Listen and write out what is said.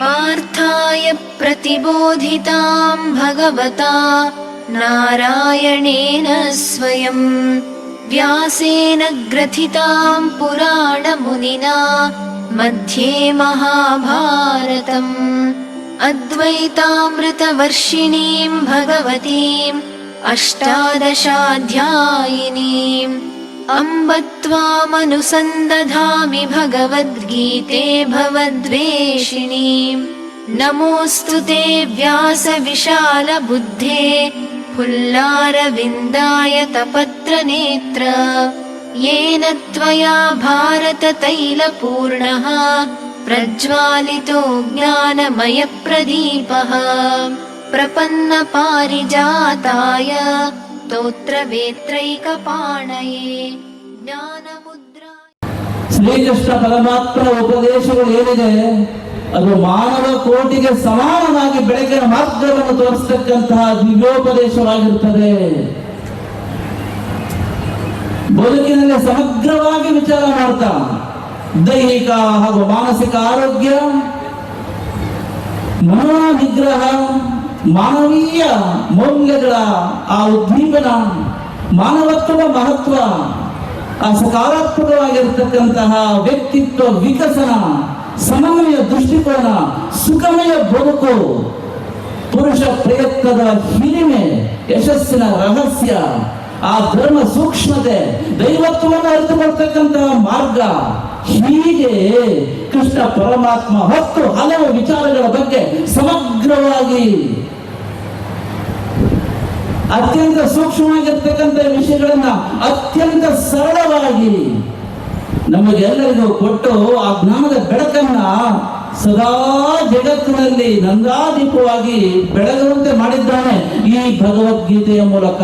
पार्थाय प्रतिबोधितां भगवता नारायणेन स्वयं। व्यासेन ग्रथितां पुराणमुनिना मध्ये महाभारतम्। अद्वैतामृतवर्षिणीं भगवतीम् अष्टादशाध्यायिनीम् अम्ब त्वामनुसन्दधामि भगवद्गीते भवद्वेषिणीम् नमोऽस्तु ते व्यासविशालबुद्धे फुल्लारविन्दाय तपत्रनेत्र। येन त्वया भारततैलपूर्णः प्रज्वालितो ज्ञानमयप्रदीपः। प्रपन्नपारिजाताय ದೌತ್ರವೇತ್ರೈಕಪಾಣಯೇ ಜ್ಞಾನಮುದ್ರ ಶ್ರೀಕೃಷ್ಣ ಪರಮಾತ್ಮ ಉಪದೇಶಗಳು ಏನಿದೆ? ಅದು ಮಾನವ ಕೋಟಿಗೆ ಸಮಾನವಾಗಿ ಬೆಳಕಿನ ಮಾರ್ಗವನ್ನು ತೋರಿಸತಕ್ಕಂತಹ ದಿವ್ಯೋಪದೇಶವಾಗಿರುತ್ತದೆ. ಬದುಕಿನಲ್ಲಿ ಸಮಗ್ರವಾಗಿ ವಿಚಾರ ಮಾಡ್ತಾ, ದೈಹಿಕ ಹಾಗೂ ಮಾನಸಿಕ ಆರೋಗ್ಯ, ಮನೋನಿಗ್ರಹ ಮಾನವೀಯ ಮೌಲ್ಯಗಳ ಆ ಉದ್ದೀಪನ, ಮಾನವತ್ವದ ಮಹತ್ವ, ಆ ಸಕಾರಾತ್ಮಕವಾಗಿರ್ತಕ್ಕಂತಹ ವ್ಯಕ್ತಿತ್ವ ವಿಕಸನ, ಸಮನ್ವಯ ದೃಷ್ಟಿಕೋನ, ಸುಖಮಯ ಬದುಕು, ಪುರುಷ ಪ್ರಯತ್ನದ ಹಿರಿಮೆ, ಯಶಸ್ಸಿನ ರಹಸ್ಯ, ಆ ಧರ್ಮ ಸೂಕ್ಷ್ಮತೆ, ದೈವತ್ವವನ್ನು ಅರಿತುಕೊಳ್ತಕ್ಕಂತಹ ಮಾರ್ಗ, ಹೀಗೆ ಕೃಷ್ಣ ಪರಮಾತ್ಮ ಹತ್ತು ಹಲವು ವಿಚಾರಗಳ ಬಗ್ಗೆ ಸಮಗ್ರವಾಗಿ ಅತ್ಯಂತ ಸೂಕ್ಷ್ಮವಾಗಿರ್ತಕ್ಕಂಥ ವಿಷಯಗಳನ್ನ ಅತ್ಯಂತ ಸರಳವಾಗಿ ನಮಗೆಲ್ಲರಿಗೂ ಕೊಟ್ಟು ಆ ಜ್ಞಾನದ ಬೆಳಕನ್ನ ಸದಾ ಜಗತ್ತಿನಲ್ಲಿ ನಂದಾದೀಪವಾಗಿ ಬೆಳಗುವಂತೆ ಮಾಡಿದ್ದಾನೆ ಈ ಭಗವದ್ಗೀತೆಯ ಮೂಲಕ.